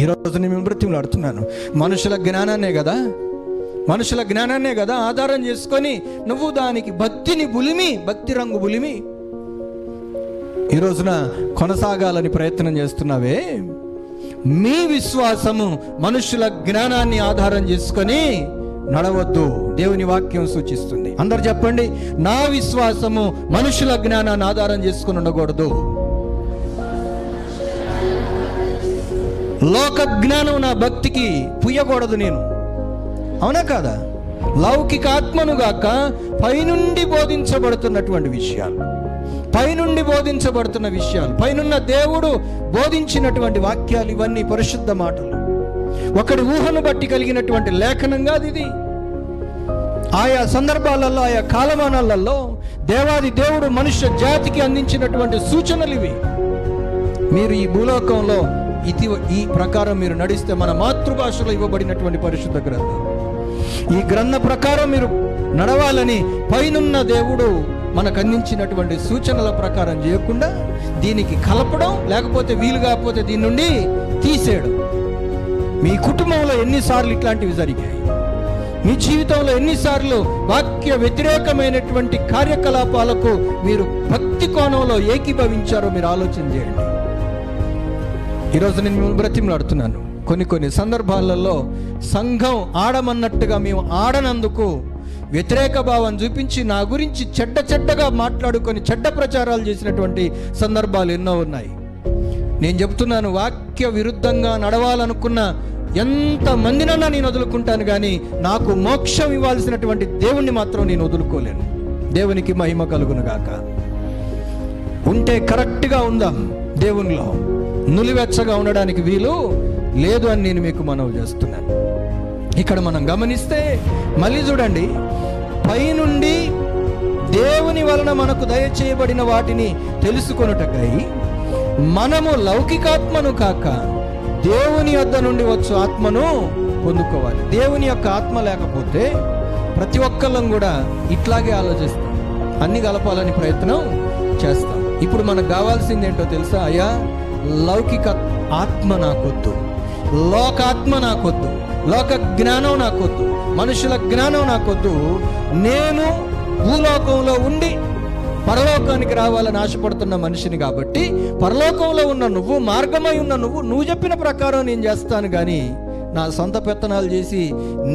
ఈరోజు నేను మృత్యులు ఆడుతున్నాను. మనుషుల జ్ఞానాన్నే కదా? మనుషుల జ్ఞానాన్నే కదా ఆధారం చేసుకొని నువ్వు దానికి భక్తిని బులిమి భక్తి రంగు బులిమి. ఈ రోజున కొనసాగాలని ప్రయత్నం చేస్తున్నావే. మీ విశ్వాసము మనుషుల జ్ఞానాన్ని ఆధారం చేసుకొని నడవద్దు. దేవుని వాక్యం సూచిస్తుంది. అందరు చెప్పండి నా విశ్వాసము మనుషుల జ్ఞానాన్ని ఆధారం చేసుకుని ఉండకూడదు. లోక జ్ఞానం నా భక్తికి పుయ్యకూడదు నేను. అవునా కాదా? లౌకిక ఆత్మను గాక పైనుండి బోధించబడుతున్నటువంటి విషయాలు. పైనుండి బోధించబడుతున్న విషయాలు. పైనున్న దేవుడు బోధించినటువంటి వాక్యాలు ఇవన్నీ పరిశుద్ధ మాటలు. ఒకడి ఊహను బట్టి కలిగినటువంటి లేఖనంగా ఇది. ఆయా సందర్భాలలో ఆయా కాలమానాలలో దేవాది దేవుడు మనుష్య జాతికి అందించినటువంటి సూచనలు ఇవి. మీరు ఈ భూలోకంలో ఇది ఈ ప్రకారం మీరు నడిస్తే మన మాతృభాషలో ఇవ్వబడినటువంటి పరిశుద్ధ గ్రంథం. ఈ గ్రంథ ప్రకారం మీరు నడవాలని పైనున్న దేవుడు మనకు అందించినటువంటి సూచనల ప్రకారం చేయకుండా దీనికి కలపడం లేకపోతే వీలు కాకపోతే దీని నుండి తీసేయడం. మీ కుటుంబంలో ఎన్నిసార్లు ఇట్లాంటివి జరిగాయి? మీ జీవితంలో ఎన్నిసార్లు వాక్య వ్యతిరేకమైనటువంటి కార్యకలాపాలకు మీరు భక్తి కోణంలో ఏకీభవించారో మీరు ఆలోచన చేయండి. ఈరోజు నేను మిమ్మల్ని బ్రతిమలాడుతున్నాను కొన్ని కొన్ని సందర్భాలలో సంఘం ఆడమన్నట్టుగా మేము ఆడనందుకు వ్యతిరేక భావం చూపించి నా గురించి చెడ్డ చెడ్డగా మాట్లాడుకొని చెడ్డ ప్రచారాలు చేసినటువంటి సందర్భాలు ఎన్నో ఉన్నాయి. నేను చెప్తున్నాను వాక్య విరుద్ధంగా నడవాలనుకున్న ఎంత మందినన్నా నేను వదులుకుంటాను కానీ నాకు మోక్షం ఇవ్వాల్సినటువంటి దేవుణ్ణి మాత్రం నేను వదులుకోలేను. దేవునికి మహిమ కలుగును గాక. ఉంటే కరెక్ట్గా ఉందాం దేవునిలో. నులివెచ్చగా ఉండడానికి వీలు లేదు అని నేను మీకు మనవి చేస్తున్నాను. ఇక్కడ మనం గమనిస్తే మళ్ళీ చూడండి పైనుండి దేవుని వలన మనకు దయచేయబడిన వాటిని తెలుసుకొనుటకై మనము లౌకికాత్మను కాక దేవుని యొద్ద నుండి వచ్చు ఆత్మను పొందుకోవాలి. దేవుని యొక్క ఆత్మ లేకపోతే ప్రతి ఒక్కళ్ళం కూడా ఇట్లాగే ఆలోచిస్తాం. అన్ని కలపాలని ప్రయత్నం చేస్తాం. ఇప్పుడు మనకు కావాల్సింది ఏంటో తెలుసా? అయ్యా లౌకిక ఆత్మ నాకొద్దు. లోకాత్మ నాకొద్దు. లోక జ్ఞానం నాకొద్దు. మనుషుల జ్ఞానం నాకొద్దు. నేను భూలోకంలో ఉండి పరలోకానికి రావాలని ఆశపడుతున్న మనిషిని కాబట్టి పరలోకంలో ఉన్న నువ్వు మార్గమై ఉన్న నువ్వు నువ్వు చెప్పిన ప్రకారం నేను చేస్తాను కానీ నా సొంత పెత్తనాలు చేసి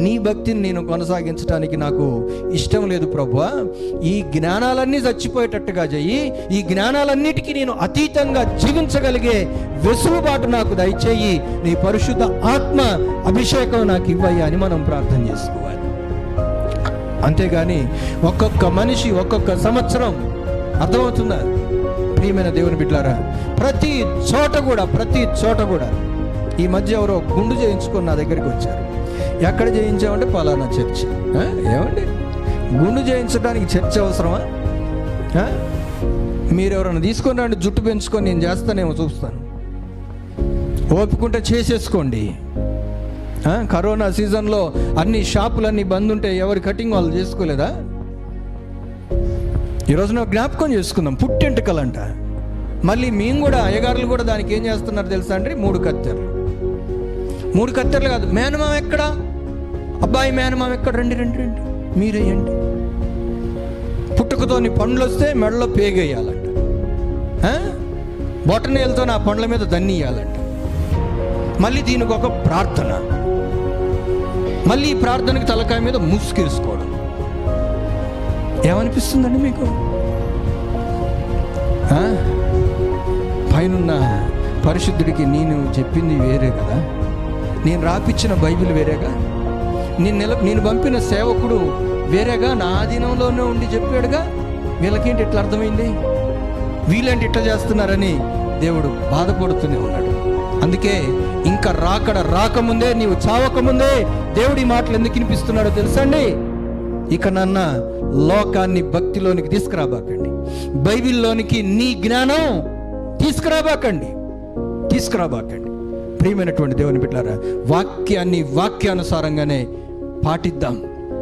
నీ భక్తిని నేను కొనసాగించడానికి నాకు ఇష్టం లేదు ప్రభు ఈ జ్ఞానాలన్నీ చచ్చిపోయేటట్టుగా చెయ్యి. ఈ జ్ఞానాలన్నిటికీ నేను అతీతంగా జీవించగలిగే వెసులుబాటు నాకు దయచేయి. నీ పరిశుద్ధ ఆత్మ అభిషేకం నాకు ఇవ్వయ్యా అని మనం ప్రార్థన చేసుకోవాలి. అంతేగాని ఒక్కొక్క మనిషి ఒక్కొక్క సంవత్సరం అర్థమవుతుందా? ప్రియమైన దేవుని బిడ్డారా ప్రతి చోట కూడా ప్రతి చోట కూడా ఈ మధ్య ఎవరో గుండు చేయించుకొని నా దగ్గరికి వచ్చారు. ఎక్కడ చేయించామంటే పలానా చర్చ్. ఏమండి? గుండు చేయించడానికి చర్చ్ అవసరమా? మీరు ఎవరైనా తీసుకొని రండి జుట్టు పెంచుకొని నేను చేస్తానేమో చూస్తాను. ఓపుకుంటే చేసేసుకోండి. కరోనా సీజన్లో అన్ని షాపులన్నీ బంద్ ఉంటే ఎవరి కటింగ్ వాళ్ళు చేసుకోలేదా? ఈరోజు నాకు జ్ఞాపకం చేసుకుందాం పుట్టెంటుకలంట. మళ్ళీ మేము కూడా అయ్యగారులు కూడా దానికి ఏం చేస్తున్నారు తెలుసా అండి? మూడు కత్తెరలు. మూడు కత్తెరలు కాదు. మేనమామ ఎక్కడ? అబ్బాయి మేనమామ ఎక్కడ? రండి రండి రండి. మీరేయండి. పుట్టుకతోని పండ్లు వస్తే మెడలో పేగేయాలంట. ఆ? నా పండ్ల మీద దన్నియాలంట మళ్ళీ దీనికి ఒక ప్రార్థన. మళ్ళీ ఈ ప్రార్థనకి తలకాయ మీద ముసుకేసుకోవడం ఏమనిపిస్తుందండి మీకు? పైనున్న పరిశుద్ధుడికి నేను చెప్పింది వేరే కదా? నేను రాపిచ్చిన బైబిల్ వేరేగా? నేను నిల నేను పంపిన సేవకుడు వేరేగా? నా ఆధీనంలోనే ఉండి చెప్పాడుగా? వీళ్ళకేంటి ఇట్లా అర్థమైంది? వీళ్ళేంటి ఇట్లా చేస్తున్నారని దేవుడు బాధపడుతూనే ఉన్నాడు. అందుకే ఇంకా రాకడ రాకముందే నీవు చావకముందే దేవుడి మాటలు ఎందుకు వినిపిస్తున్నాడో తెలుసా అండి ఇక నన్న లోకాన్ని భక్తిలోనికి తీసుకురాబాకండి. బైబిల్లోనికి నీ జ్ఞానం తీసుకురాబాకండి. తీసుకురాబాకండి. ప్రియమైనటువంటి దేవుని బిడ్డారా వాక్యాన్ని వాక్యానుసారంగానే పాటిద్దాం.